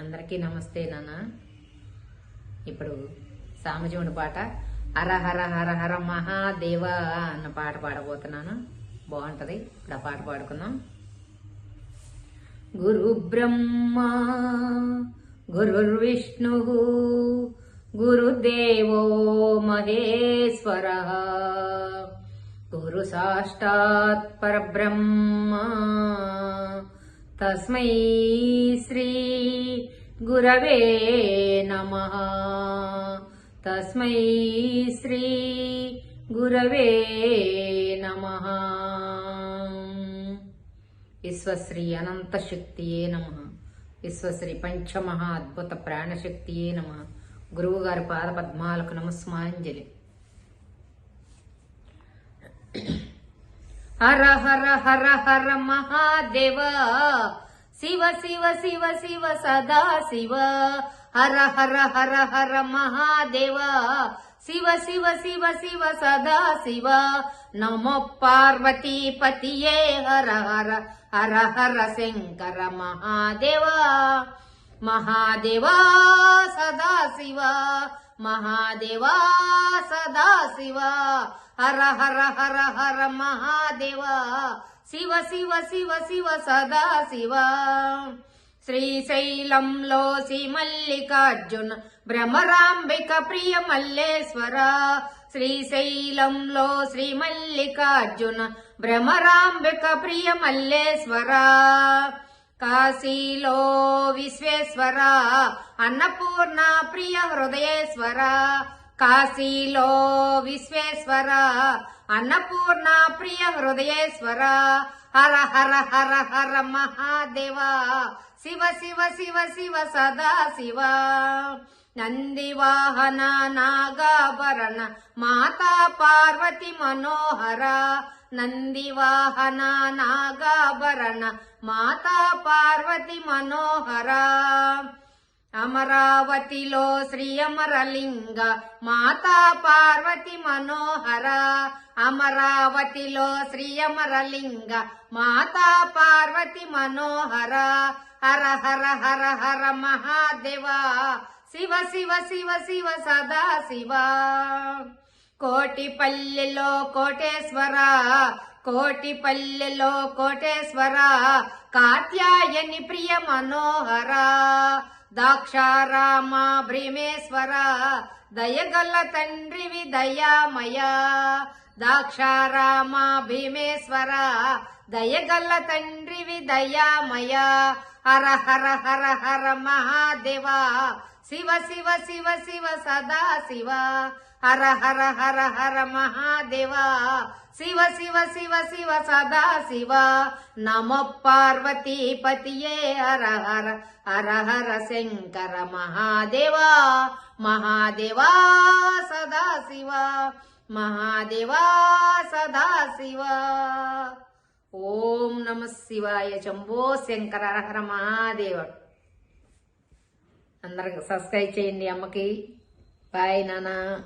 అందరికీ నమస్తే నాన్న. ఇప్పుడు సామజీవుని పాట హర హర హర హర మహాదేవ అన్న పాట పాడబోతున్నాను. బాగుంటది. ఇప్పుడు ఆ పాట పాడుకుందాం. గురు బ్రహ్మ గురుర్విష్ణు గురుదేవో మహేశ్వర గురు సాష్టాత్ పరబ్రహ్మ. తస్మై శ్రీ గురవే నమ. తస్మై శ్రీ గురవే నమ. విశ్వశ్రీ అనంతశక్తియే నమ. విశ్వశ్రీ పంచమహా అద్భుత ప్రాణశక్తియే నమ. గురువుగారి పాద పద్మాలకు నమస్మాంజలి హర హర హర హర మహాదేవ. శివ శివ శివ శివ సదా శివ. హర హర హర హర మహాదేవ. శివ శివ శివ శివ సదా శివ. నమో పార్వతీ పతియే హర హర హర హర శంకర మహాదేవ. మహాదేవ సదా శివ. మహాదేవా సదా శివ. హర హర హర హర మహాదేవ. శివ శివ శివ శివ సదా శివ. శ్రీశైలంలో శ్రీ మల్లికార్జున భ్రమరాంబిక ప్రియ మల్లేశ్వర. శ్రీశైలంలో శ్రీ మల్లికార్జున భ్రమరాంబిక ప్రియ మల్లేశ్వర. కాశీలో విశ్వేశ్వర అన్నపూర్ణ ప్రియ హృదయేశ్వర. కాశీలో విశ్వేశ్వర అన్నపూర్ణ ప్రియ హృదయేశ్వర. హర హర హర హర మహాదేవ. శివ శివ శివ శివ సదా శివ నంది వాహన నాగాభరణ మాతా పార్వతి మనోహర నంది వాహన నాగాభరణ మాతా పార్వతి మనోహర అమరావతిలో శ్రీ అమరలింగ మాతా పార్వతి మనోహర. అమరావతిలో శ్రీ అమరలింగ మాతా పార్వతి మనోహర. హర హర హర హర మహాదేవ. శివ శివ శివ శివ సదా శివ. కోటిపల్లెలో కోటేశ్వర. కోటిపల్లెలో కోటేశ్వర. కాత్యాయని ప్రియ మనోహర. దాక్షారామ భీమేశ్వర దయగల్ల తండ్రివి దయామయ దాక్షారామ భీమేశ్వర దయగల్ల తండ్రివి దయామయ హర హర హర హర మహాదేవ. శివ శివ శివ శివ సదా శివ. హర హర హర హర మహాదేవ. శివ శివ శివ శివ సదా శివ. నమ పార్వతీ పతియే హర హర హర హర శంకర మహాదేవ. మహాదేవా సదా శివ. మహాదేవా సదా శివ. ఓం నమ శివాయ శంభో శంకర హర మహాదేవ. అందరికి సబ్స్క్రైబ్ చేయండి అమ్మకి. బాయ్ నాన్న